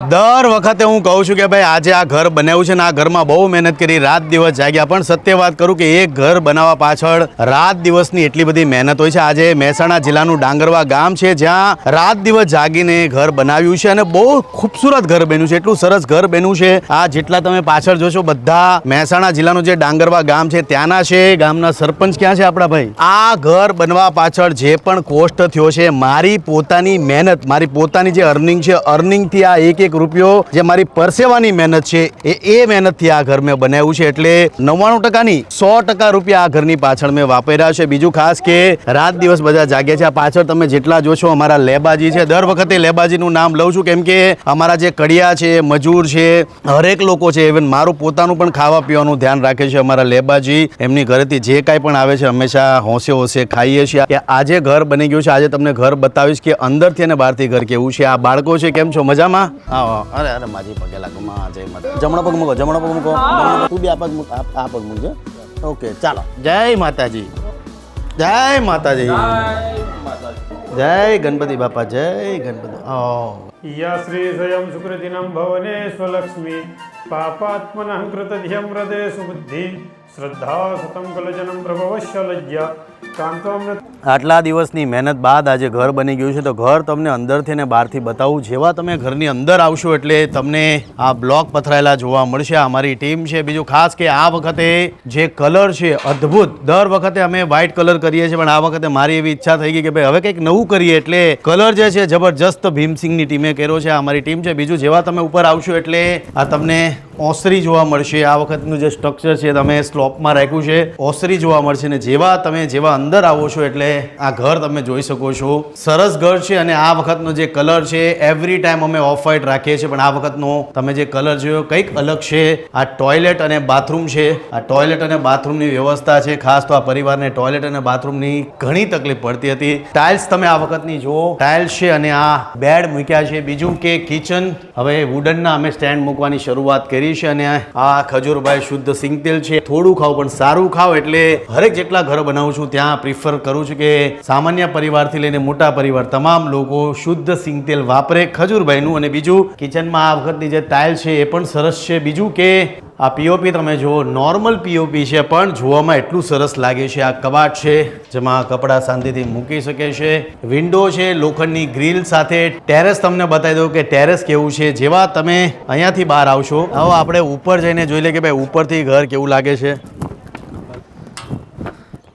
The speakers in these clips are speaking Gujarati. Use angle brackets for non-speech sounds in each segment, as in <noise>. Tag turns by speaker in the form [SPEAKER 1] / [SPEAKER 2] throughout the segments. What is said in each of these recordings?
[SPEAKER 1] દર વખતે હું કહું છું કે ભાઈ, આજે આ ઘર બનાવ્યું છે ને આ ઘરમાં બહુ મહેનત કરી, રાત દિવસ જાગ્યા. પણ સત્ય વાત કરું કે એક ઘર બનાવવા પાછળ રાત દિવસની એટલી બધી મહેનત હોય છે. આજે મહેસાણા જિલ્લાનું ડાંગરવા ગામ છે, જ્યાં રાત દિવસ જાગીને ઘર બનાવ્યું છે અને બહુ ખૂબસૂરત ઘર બન્યું છે. એટલું સરસ ઘર બન્યું છે. આ જેટલા તમે પાછળ જોશો, બધા મહેસાણા જિલ્લાનું જે ડાંગરવા ગામ છે, ત્યાંના છે, ગામના સરપંચ ક્યાં છે આપણા ભાઈ? આ ઘર બનવા પાછળ જે પણ કોસ્ટ થયો છે, મારી પોતાની મહેનત, મારી પોતાની જે અર્નિંગ છે અર્નિંગથી આ એક એક રૂપિયો જે મારી પરસેવાની મહેનત છે, એ એ મહેનતથી આ ઘર મેં બનાવ્યું છે. એટલે નવ્વાણું ટકાની, સો ટકા રૂપિયા આ ઘરની પાછળ મેં વાપર્યા છે. બીજું ખાસ કે રાત દિવસ બધા જાગ્યા છે. આ પાછળ તમે જેટલા જોશો, અમારા લેબાજી છે. દર વખતે લેબાજીનું નામ લઉં છું, કેમ કે અમારા જે કડિયા છે, મજૂર છે, હરેક લોકો છે ઇવન મારું પોતાનું પણ ખાવા પીવાનું ધ્યાન રાખે છે અમારા લેબાજી. એમની ઘરેથી જે કાંઈ પણ આવે છે, હંમેશા હોંશે હોંશે ખાઈએ છીએ. આજે ઘર બની ગયું છે. આજે તમને ઘર બતાવીશ કે અંદરથી અને બહારથી ઘર કેવું છે. આ બાળકો છે, કેમ છો? મજામાં? આવો અરે અરે માજી પગે લાગો માં જય માતા જમણો પગ મૂકો જમણો પગ મૂકો તું બી આ પગ મૂક આ પગ મૂકજે ઓકે ચાલો જય માતાજી જય માતાજી જય ગણપતિ બાપા જય ગણપતિ ઓ
[SPEAKER 2] યા શ્રી સ્વયં સુકૃતિનમ ભવને સ્વલક્ષ્મી પાપાત્મનઃ કૃતધ્યમ હૃદય સુબુદ્ધિ શ્રદ્ધા સતમ કલજનમ પ્રભવશ્ય લજ્જા
[SPEAKER 1] આટલા દિવસની મહેનત બાદ આજે ઘર બની ગયું છે. તો ઘર તમને અંદરથી અને બહારથી બતાવું. જેવા તમે ઘરની અંદર આવશો એટલે તમને આ બ્લોક પથરાયેલા જોવા મળશે. અમારી ટીમ છે. બીજું ખાસ કે આ વખતે જે કલર છે, અદ્ભુત. દર વખતે અમે વ્હાઇટ કલર કરીએ છીએ, પણ આ વખતે મારી એવી ઈચ્છા થઈ ગઈ કે ભાઈ હવે કંઈક નવું કરીએ એટલે કલર જે છે, જબરજસ્ત ભીમસિંગની ટીમે કર્યો છે. આ અમારી ટીમ છે. બીજું જેવા તમે ઉપર આવશો એટલે આ તમને ઓસરી જોવા મળશે. આ વખતનું જે સ્ટ્રક્ચર છે, તમે સ્લોપમાં રાખ્યું છે. ઓસરી જોવા મળશે ને જેવા તમે જેવા આવો છો એટલે આ ઘર તમે જોઈ શકો છો. સરસ ઘર છે અને આ વખતનો જે કલર છે એવરી ટાઈમ અમે ઓફ વ્હાઇટ રાખીએ છીએ, પણ આ વખતનો તમે જે કલર જોયો કંઈક અલગ છે. આ ટોયલેટ અને બાથરૂમ છે. આ ટોયલેટ અને બાથરૂમની વ્યવસ્થા છે. ખાસ તો આ પરિવારને ટોયલેટ અને બાથરૂમની ઘણી તકલીફ પડતી હતી. ટાઇલ્સ તમે આ વખતની જુઓ. ટાઇલ્સ છે અને આ બેડ મૂક્યા છે. બીજું કે કિચન હવે વુડનના અમે સ્ટેન્ડ મૂકવાની શરૂઆત કરી છે અને આ ખજૂરભાઈ શુદ્ધ સિંગતેલ છે. થોડું ખાવ પણ સારું ખાવ એટલે હરેક જેટલા ઘર બનાવું છું, ત્યાં પ્રિફર કરું છું કે સામાન્ય પરિવારથી લઈને મોટા પરિવાર તમામ લોકો શુદ્ધ સિંગતેલ વાપરે, ખજૂરભાઈનું અને બીજું કિચનમાં આ વખતની જે ટાઇલ છે એ પણ સરસ છે. બીજું કે આ પીઓપી તમે જુઓ નોર્મલ પીઓપી છે, પણ જોવામાં એટલું સરસ લાગે છે. આ કબાટ છે, જેમાં કપડાં શાંતિથી મૂકી શકે છે. વિન્ડો છે, લોખંડની ગ્રીલ સાથે. ટેરેસ તમને બતાવી દઉં કે ટેરેસ કેવું છે. જેવા તમે અહીંયાથી બહાર આવશો હવે આપણે ઉપર જઈને જોઈ લઈએ કે ભાઈ ઉપરથી ઘર કેવું લાગે છે.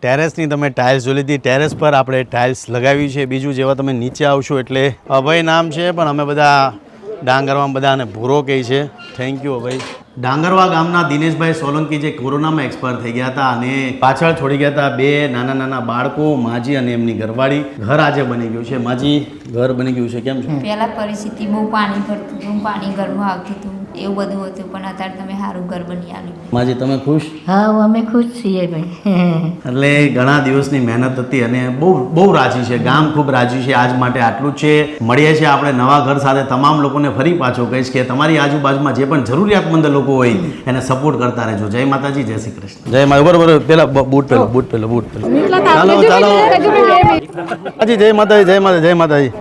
[SPEAKER 1] ટેરેસની તમે ટાઇલ્સ જોઈ લીધી. ટેરેસ પર આપણે ટાઇલ્સ લગાવી છે. બીજું જેવા તમે નીચે આવશો એટલે અભય નામ છે, પણ અમે બધા ડાંગરમાં બધાને ભૂરો કહે છે. થેન્ક યુ અભય. ડાંગરવા ગામના દિનેશભાઈ સોલંકી જે કોરોનામાં એક્સપાયર થઈ ગયા હતા અને પાછળ છોડી ગયા હતા બે નાના નાના બાળકો, માજી અને એમની ઘરવાળી. ઘર આજે બની ગયું છે. માજી, ઘર બની ગયું છે. કેમ છે?
[SPEAKER 3] પહેલા પરિસ્થિતિ બહુ પાણી ભરતું પાણી ઘરમાં આવતું હતું. એવું બધું હતું પણ અત્યારે તમે સારું ઘર બની આવ્યું
[SPEAKER 1] માજી તમે ખુશ?
[SPEAKER 4] હા અમે ખુશ છીએ ભાઈ. <laughs>
[SPEAKER 1] એટલે ઘણા દિવસની મહેનત હતી અને બહુ બહુ રાજી છે ગામ ખૂબ રાજી છે આજ માટે આટલું છે. મળીએ છીએ આપણે નવા ઘર સાથે તમામ લોકોને ફરી પાછો કહીશ કે તમારી આજુબાજુમાં જે પણ જરૂરિયાતમંદ લોકો હોય એને સપોર્ટ કરતા રહેજો. જય માતાજી જય શ્રી કૃષ્ણ. જય માતા બરોબર પેલા બૂટ પેલો બૂટ પેલો બૂટ પેલો ચાલો ચાલો. હાજી જય માતાજી જય માતા જય માતાજી.